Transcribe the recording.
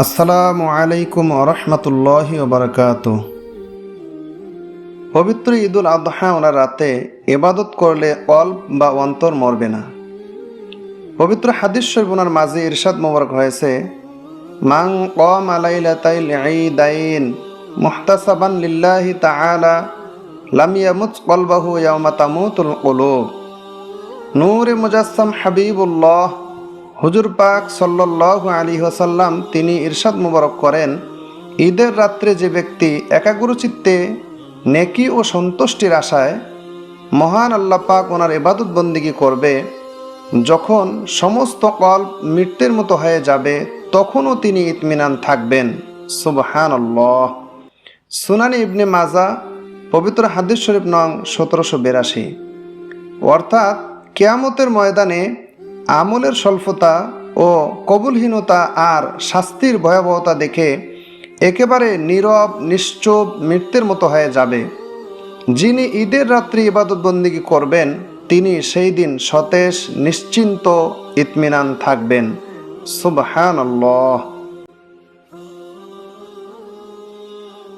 আসসালামু আলাইকুম রহমতুল্লাহ বারকাত পবিত্র ঈদুল আদহা ওনার রাতে এবাদত করলে অল্প বা অন্তর মরবে না। পবিত্র হাদিস শরীফ ওনার মাঝে ইরশাদ মোবারক হয়েছে মাং কম আলাইলাতাইল ঈদাইন মুহতাসাবান লিল্লাহি তাআলা, লাম ইয়ামুত কলবাহু ইয়াউমা তামুতুল কুলুব। নূরে মুজাসসাম হাবিবুল্লাহ হুজুর পাক সাল্লাল্লাহু আলী ওসাল্লাম তিনি ইরশাদ মুবারক করেন, ঈদের রাত্রে যে ব্যক্তি একাগ্র চিত্তে নেকি ও সন্তুষ্টির আশায় মহান আল্লাহ পাক ওনার ইবাদত বন্দিগি করবে, যখন সমস্ত কল্প মৃত্যুর মতো হয়ে যাবে, তখনও তিনি ইতমিনান থাকবেন। সুবহান আল্লাহ সুনানি ইবনে মাজা পবিত্র হাদিস শরীফ নং সতেরোশো বিরাশি। অর্থাৎ কেয়ামতের ময়দানে আমলের স্বল্পতা ও কবুলহীনতা আর শাস্তির ভয়াবহতা দেখে একেবারে নীরব, নিশ্চুপ মৃত্যুর মতো হয়ে যাবে। যিনি ঈদের রাত্রি ইবাদত বন্দিগি করবেন, তিনি সেই দিন সতেজ, নিশ্চিন্ত, ইতমিনান থাকবেন। সুবহান আল্লাহ